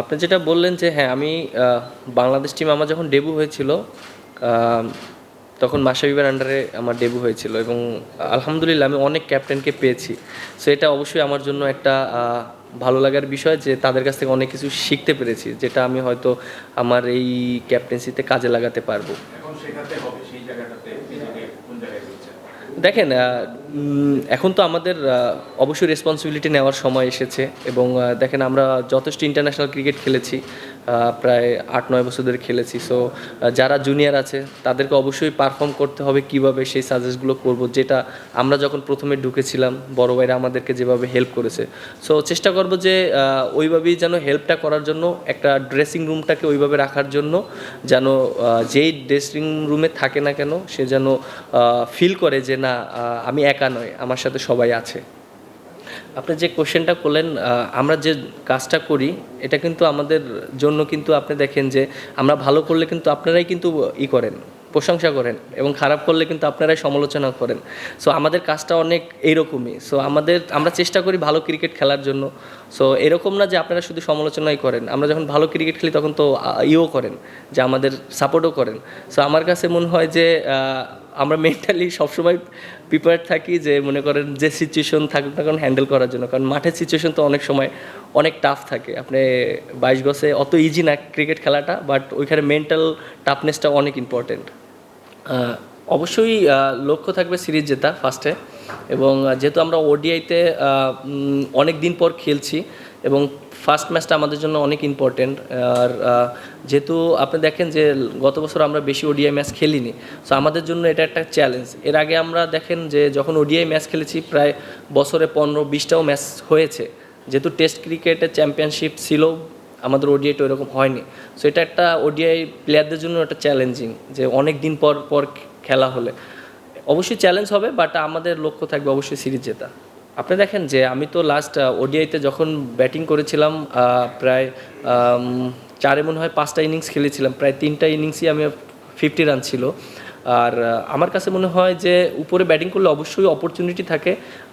আপনি যেটা বললেন যে হ্যাঁ আমি বাংলাদেশ টিম আমার যখন ডেবু হয়েছিল তখন মাসাবিবের আন্ডারে আমার ডেবু হয়েছিল এবং আলহামদুলিল্লাহ আমি অনেক ক্যাপ্টেনকে পেয়েছি। সো এটা অবশ্যই আমার জন্য একটা ভালো লাগার বিষয় যে, তাদের কাছ থেকে অনেক কিছু শিখতে পেরেছি, যেটা আমি হয়তো আমার এই ক্যাপ্টেন্সিতে কাজে লাগাতে পারব। এখন শেখাতে হবে সেই জায়গাটাতে নিজেকে কোন জায়গায় দিচ্ছেন দেখেন এখন তো আমাদের অবশ্যই রেসপন্সিবিলিটি নেওয়ার সময় এসেছে এবং দেখেন আমরা যথেষ্ট ইন্টারন্যাশনাল ক্রিকেট খেলেছি। প্রায় আট, নয় বছর ধরে খেলেছি সো যারা জুনিয়র আছে, তাদেরকে অবশ্যই পারফর্ম করতে হবে কীভাবে সেই সাজেস্টগুলো করব, যেটা আমরা যখন প্রথমে ঢুকেছিলাম, বড় ভাইরা আমাদেরকে যেভাবে হেল্প করেছে। সো চেষ্টা করব যে ওইভাবেই যেন হেল্পটা করার জন্য, একটা ড্রেসিং রুমটাকে ওইভাবে রাখার জন্য, যেন যেই ড্রেসিং রুমে থাকে না কেন, সে যেন ফিল করে যে না আমি একা নয় আমার সাথে সবাই আছে। আপনি যে কোশ্চেনটা করলেন আমরা যে কাজটা করি, এটা কিন্তু আমাদের জন্য কিন্তু আপনি দেখেন যে আমরা ভালো করলে কিন্তু আপনারাই কিন্তু ই করেন, প্রশংসা করেন এবং খারাপ করলে কিন্তু আপনারাই সমালোচনা করেন। সো আমাদের কাজটা অনেক এইরকমই। সো আমাদের, আমরা চেষ্টা করি ভালো ক্রিকেট খেলার জন্য। সো এরকম না যে আপনারা শুধু সমালোচনাই করেন। আমরা যখন ভালো ক্রিকেট খেলি তখন তো ইও করেন, যে আমাদের সাপোর্টও করেন। সো আমার কাছে মনে হয় যে আমরা মেন্টালি সবসময় প্রিপেয়ার থাকি যে মনে করেন যে সিচুয়েশন থাকুক না কারণ হ্যান্ডেল করার জন্য। কারণ মাঠের সিচুয়েশন তো অনেক সময় অনেক টাফ থাকে। আপনি বাইশ গসে অত ইজি না ক্রিকেট খেলাটা বাট ওইখানে মেন্টাল টাফনেসটা অনেক ইম্পর্টেন্ট অবশ্যই লক্ষ্য থাকবে সিরিজ জেতা ফার্স্টে এবং যেহেতু আমরা ওডিআইতে অনেক দিন পর খেলছি, এবং ফার্স্ট ম্যাচটা আমাদের জন্য অনেক ইম্পর্টেন্ট আর যেহেতু আপনি দেখেন যে গত বছর আমরা বেশি ওডিআই ম্যাচ খেলিনি সো আমাদের জন্য এটা একটা চ্যালেঞ্জ এর আগে আমরা দেখেন যে যখন ওডিআই ম্যাচ খেলেছি, প্রায় বছরে পনেরো বিশটাও ম্যাচ হয়েছে। যেহেতু টেস্ট ক্রিকেটের চ্যাম্পিয়নশিপ ছিল, আমাদের ওডিআইটা ওইরকম হয়নি। সো এটা একটা ওডিআই প্লেয়ারদের জন্য একটা চ্যালেঞ্জিং যে অনেক দিন পর পর খেলা হলে। অবশ্যই চ্যালেঞ্জ হবে বাট আমাদের লক্ষ্য থাকবে অবশ্যই সিরিজ জেতা। আপনি দেখেন যে আমি তো লাস্ট ওডিআইতে যখন ব্যাটিং করেছিলাম প্রায় চারে মনে হয় পাঁচটা ইনিংস খেলেছিলাম, প্রায় তিনটা ইনিংসই আমি ফিফটি রান ছিল। আর আমার কাছে মনে হয় যে উপরে ব্যাটিং করলে অবশ্যই অপরচুনিটি থাকে।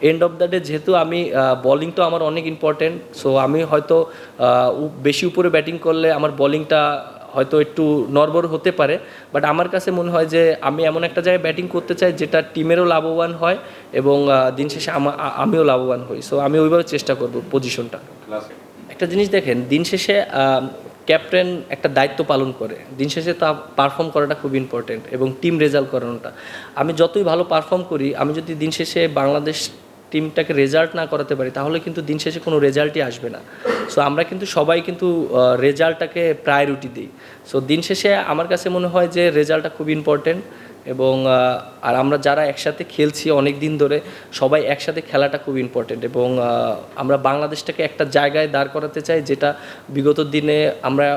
এন্ড অফ দ্য ডে যেহেতু আমি বলিং তো আমার অনেক ইম্পর্টেন্ট সো আমি হয়তো বেশি উপরে ব্যাটিং করলে আমার বলিংটা হয়তো একটু নর্বর হতে পারে বাট আমার কাছে মনে হয় যে আমি এমন একটা জায়গায় ব্যাটিং করতে চাই যেটা টিমেরও লাভবান হয় এবং দিন শেষে আমা- আমিও লাভবান হই। সো আমি ওইভাবে চেষ্টা করব পজিশনটা একটা জিনিস দেখেন দিন শেষে ক্যাপ্টেন একটা দায়িত্ব পালন করে। দিন শেষে তা পারফর্ম করাটা খুব ইম্পর্টেন্ট এবং টিম রেজাল্ট করানোটা। আমি যতই ভালো পারফর্ম করি আমি যদি দিন শেষে বাংলাদেশ টিমটাকে রেজাল্ট না করাতে পারি তাহলে কিন্তু দিন শেষে কোনো রেজাল্টই আসবে না। সো আমরা কিন্তু সবাই কিন্তু রেজাল্টটাকে প্রায়োরিটি দিই। সো দিন শেষে আমার কাছে মনে হয় যে রেজাল্টটা খুব ইম্পর্টেন্ট এবং আর আমরা যারা একসাথে খেলছি অনেক দিন ধরে, সবাই একসাথে খেলাটা খুব ইম্পর্টেন্ট এবং আমরা বাংলাদেশটাকে একটা জায়গায় দাঁড় করাতে চাই যেটা বিগত দিনে আমরা,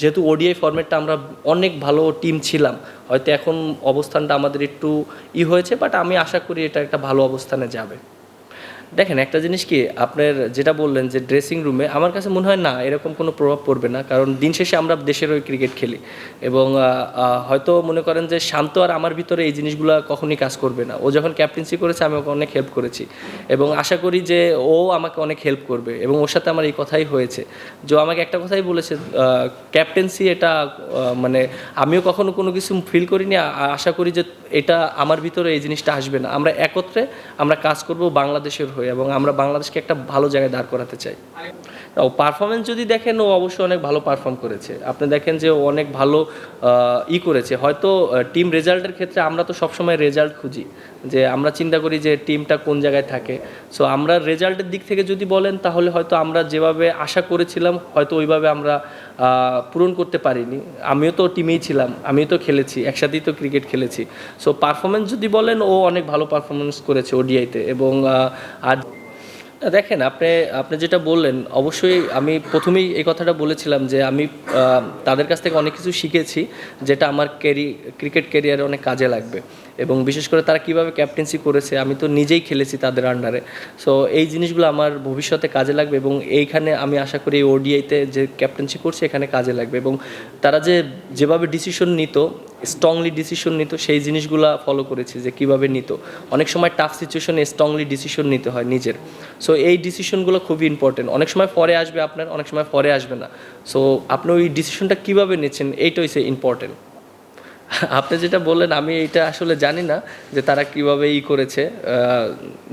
যেহেতু ওডিআই ফরম্যাটটা আমরা অনেক ভালো টিম ছিলাম, হয়তো এখন অবস্থানটা আমাদের একটু ই হয়েছে বাট আমি আশা করি এটা একটা ভালো অবস্থানে যাবে। দেখেন, একটা জিনিস কি, আপনার যেটা বললেন যে ড্রেসিং রুমে আমার কাছে মনে হয় না এরকম কোনো প্রভাব পড়বে না, কারণ দিন শেষে আমরা দেশের হয়ে ক্রিকেট খেলি। এবং হয়তো মনে করেন যে শান্ত আর আমার ভিতরে এই জিনিসগুলো কখনই কাজ করবে না। ও যখন ক্যাপ্টেন্সি করেছে, আমি ওকে অনেক হেল্প করেছি। এবং আশা করি যে ও আমাকে অনেক হেল্প করবে এবং ওর সাথে আমার এই কথাই হয়েছে। যে আমাকে একটা কথাই বলেছে ক্যাপ্টেন্সি এটা মানে আমিও কখনো কোনো কিছু ফিল করিনি আশা করি যে এটা আমার ভিতরে এই জিনিসটা আসবে না। আমরা একত্রে আমরা কাজ করব বাংলাদেশের হয়ে এবং আমরা বাংলাদেশকে একটা ভালো জায়গায় দাঁড় করাতে চাই। ও পারফরমেন্স যদি দেখেন, ও অবশ্যই অনেক ভালো পারফর্ম করেছে। আপনি দেখেন যে ও অনেক ভালো ই করেছে। হয়তো টিম রেজাল্টের ক্ষেত্রে আমরা তো সবসময় রেজাল্ট খুঁজি। যে আমরা চিন্তা করি যে টিমটা কোন জায়গায় থাকে। সো আমরা রেজাল্টের দিক থেকে যদি বলেন, তাহলে হয়তো আমরা যেভাবে আশা করেছিলাম, হয়তো ওইভাবে আমরা পূরণ করতে পারিনি। আমিও তো টিমেই ছিলাম, আমিও তো খেলেছি, একসাথেই তো ক্রিকেট খেলেছি। সো পারফরমেন্স যদি বলেন, ও অনেক ভালো পারফরমেন্স করেছে ওডিআইতে এবং আর দেখেন, আপনি আপনি যেটা বললেন, অবশ্যই আমি প্রথমেই এই কথাটা বলেছিলাম যে আমি তাদের কাছ থেকে অনেক কিছু শিখেছি, যেটা আমার ক্যারি, ক্রিকেট ক্যারিয়ারে অনেক কাজে লাগবে। এবং বিশেষ করে তারা কীভাবে ক্যাপ্টেন্সি করেছে, আমি তো নিজেই খেলেছি তাদের আন্ডারে সো এই জিনিসগুলো আমার ভবিষ্যতে কাজে লাগবে এবং এইখানে আমি আশা করি ওডিআইতে যে ক্যাপ্টেন্সি করছে, এখানে কাজে লাগবে এবং তারা যে, যেভাবে ডিসিশন নিত স্ট্রংলি ডিসিশন নিত, সেই জিনিসগুলো ফলো করেছি যে কীভাবে নিত। অনেক সময় টাফ সিচুয়েশনে স্ট্রংলি ডিসিশন নিতে হয় নিজের। সো এই ডিসিশনগুলো খুবই ইম্পর্টেন্ট অনেক সময় পরে আসবে আপনার, অনেক সময় পরে আসবে না। সো আপনি ওই ডিসিশনটা কীভাবে নিচ্ছেন এইটা হচ্ছে ইম্পর্টেন্ট আপনি যেটা বললেন আমি এটা আসলে জানি না যে তারা কীভাবে ই করেছে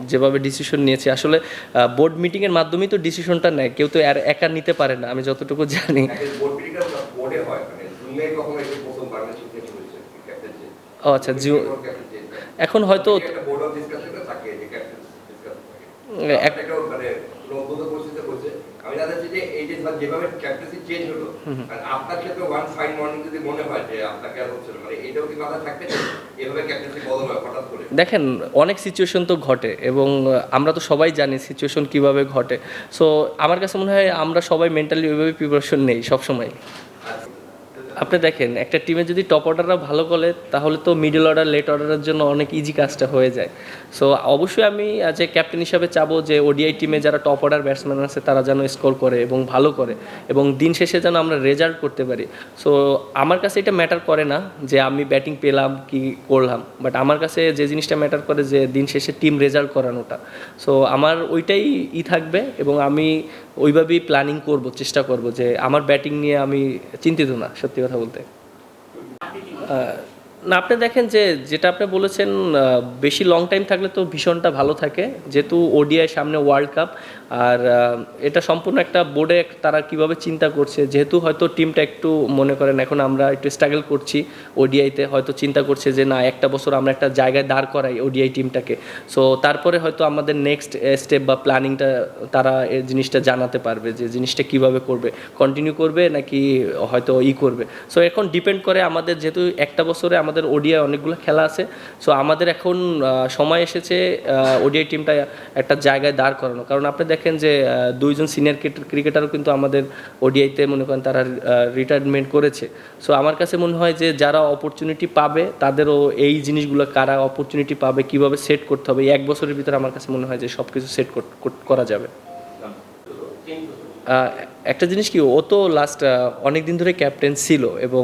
যেভাবে ডিসিশন নিয়েছে। আসলে বোর্ড মিটিংয়ের মাধ্যমেই তো ডিসিশনটা নেয় কেউ তো আর একা নিতে পারে না আমি যতটুকু জানি। হয় মানে ও আচ্ছা জিও এখন হয়তো একটা বোর্ড অফ ডিসকাশনটা থাকে যে ক্যাপ্টেন ডিসকাস উম, থাকে এক- একটা মানে নব্বত পরিস্থিতিতে বলছে এই যে যেভাবে ক্যাপ্টেন্সি চেঞ্জ হলো আর আপনার ক্ষেত্রে ওয়ান ফাইন মর্নিং যদি মনে হয় যে আপনাকে আর হচ্ছে মানে এটাও কি কথা থাকবে এভাবে ক্যাপ্টেন্সি বদল হয় হঠাৎ করে? দেখেন অনেক সিচুয়েশন তো ঘটে এবং আমরা তো সবাই জানি সিচুয়েশন কীভাবে ঘটে। সো আমার কাছে মনে হয় আমরা সবাই মেন্টালি ওইভাবে প্রিপারেশন নেই সবসময়। আপনি দেখেন, একটা টিমে যদি টপ অর্ডাররা ভালো করে তাহলে তো মিডল অর্ডার লেট অর্ডারের জন্য অনেক ইজি কাজটা হয়ে যায়। সো অবশ্যই আমি এ ক্যাপ্টেন হিসাবে চাবো যে ওডিআই টিমে যারা টপ অর্ডার ব্যাটসম্যান আছে, তারা যেন স্কোর করে এবং ভালো করে, এবং দিন শেষে যেন আমরা রেজাল্ট করতে পারি। সো আমার কাছে এটা ম্যাটার করে না যে, আমি ব্যাটিং পেলাম কি করলাম বাট আমার কাছে যে জিনিসটা ম্যাটার করে যে, দিন শেষে টিম রেজাল্ট করানোটা। সো আমার ওইটাই ই থাকবে এবং আমি ওইভাবেই প্ল্যানিং করব, চেষ্টা করব যে আমার ব্যাটিং নিয়ে আমি চিন্তিত না, সত্যি কথা বলতে। না, আপনি দেখেন যে যেটা আপনি বলেছেন বেশি লং টাইম থাকলে তো ভীষণটা ভালো থাকে। যেহেতু ওডিআই সামনে ওয়ার্ল্ড কাপ আর এটা সম্পূর্ণ একটা বোর্ডে তারা কীভাবে চিন্তা করছে, যেহেতু হয়তো টিমটা একটু মনে করেন এখন আমরা একটু স্ট্রাগল করছি ওডিআইতে হয়তো চিন্তা করছে যে না, একটা বছর আমরা একটা জায়গায় দাঁড় করাই ওডিআই টিমটাকে সো তারপরে হয়তো আমাদের নেক্সট স্টেপ বা প্ল্যানিংটা তারা এই জিনিসটা জানাতে পারবে যে জিনিসটা কীভাবে করবে। কন্টিনিউ করবে নাকি হয়তো ই করবে। সো এখন ডিপেন্ড করে আমাদের, যেহেতু একটা বছরে আমাদের ওডিআই অনেকগুলো খেলা আছে। সো আমাদের এখন সময় এসেছে ওডিআই টিমটা একটা জায়গায় দাঁড় করানো। কারণ আপনি দেখেন যে দুইজন সিনিয়র ক্রিকেটারও কিন্তু আমাদের ওডিআইতে মনে করেন তারা রিটায়ারমেন্ট করেছে। সো আমার কাছে মনে হয় যে, যারা অপরচুনিটি পাবে, তাদেরও এই জিনিসগুলো কারা অপরচুনিটি পাবে, কীভাবে সেট করতে হবে এক বছরের ভিতরে আমার কাছে মনে হয় যে সব কিছু সেট করা যাবে। একটা জিনিস কি, ও তো লাস্ট অনেক দিন ধরে ক্যাপ্টেন ছিল এবং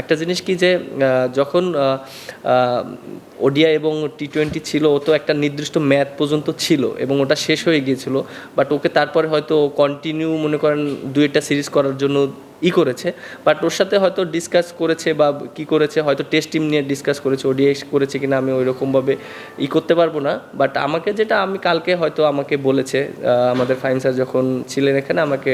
একটা জিনিস কি যে যখন ওডিয়া এবং টি টোয়েন্টি ছিল, ও তো একটা নির্দিষ্ট ম্যাচ পর্যন্ত ছিল এবং ওটা শেষ হয়ে গিয়েছিল। বাট ওকে তারপরে হয়তো কন্টিনিউ মনে করেন দু একটা সিরিজ করার জন্য ই করেছে বাট ওর সাথে হয়তো ডিসকাস করেছে বা কি করেছে, হয়তো টেস্ট টিম নিয়ে ডিসকাস করেছে ওডিআই করেছে কিনা আমি ওই রকমভাবে ই করতে পারব না বাট আমাকে যেটা আমি কালকে হয়তো আমাকে বলেছে আমাদের ফাইন স্যার যখন ছিলেন এখানে আমাকে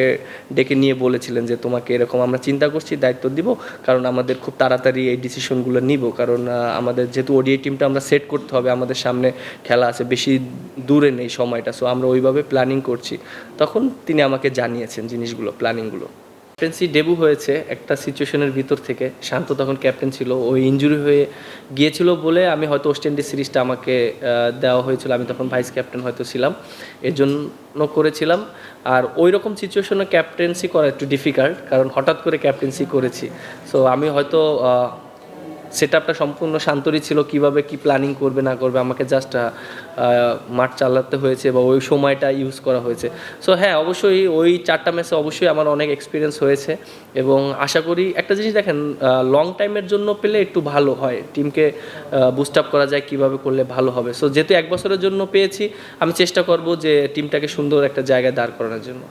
ডেকে নিয়ে বলেছিলেন যে তোমাকে এরকম আমরা চিন্তা করছি, দায়িত্ব দিব, কারণ আমাদের খুব তাড়াতাড়ি এই ডিসিশনগুলো নিব, কারণ আমাদের যেহেতু ওডিআই টিমটা আমরা সেট করতে হবে, আমাদের সামনে খেলা আছে, বেশি দূরে নেই সময়টা সো আমরা ওইভাবে প্ল্যানিং করছি। তখন তিনি আমাকে জানিয়েছেন জিনিসগুলো প্ল্যানিংগুলো ক্যাপ্টেন্সি ডেবু হয়েছে একটা সিচুয়েশনের ভিতর থেকে। শান্ত তখন ক্যাপ্টেন ছিল। ওই ইঞ্জুরি হয়ে গিয়েছিল বলে আমি হয়তো ওয়েস্ট ইন্ডিজ সিরিজটা আমাকে দেওয়া হয়েছিল। আমি তখন ভাইস ক্যাপ্টেন হয়তো ছিলাম। এর জন্য করেছিলাম। আর ওই রকম সিচুয়েশনে ক্যাপ্টেন্সি করা একটু ডিফিকাল্ট কারণ হঠাৎ করে ক্যাপ্টেন্সি করেছি। সো আমি হয়তো সেট আপটা সম্পূর্ণ শান্তরই ছিল, কীভাবে কি প্ল্যানিং করবে, না করবে, আমাকে জাস্ট মাঠ চালাতে হয়েছে বা ওই সময়টা ইউজ করা হয়েছে। সো হ্যাঁ অবশ্যই ওই চারটা ম্যাচে অবশ্যই আমার অনেক এক্সপিরিয়েন্স হয়েছে এবং আশা করি একটা জিনিস দেখেন লং টাইমের জন্য পেলে একটু ভালো হয়। টিমকে বুস্ট আপ করা যায়, কীভাবে করলে ভালো হবে। সো যেহেতু এক বছরের জন্য পেয়েছি, আমি চেষ্টা করব যে টিমটাকে সুন্দর একটা জায়গায় দাঁড় করানোর জন্য।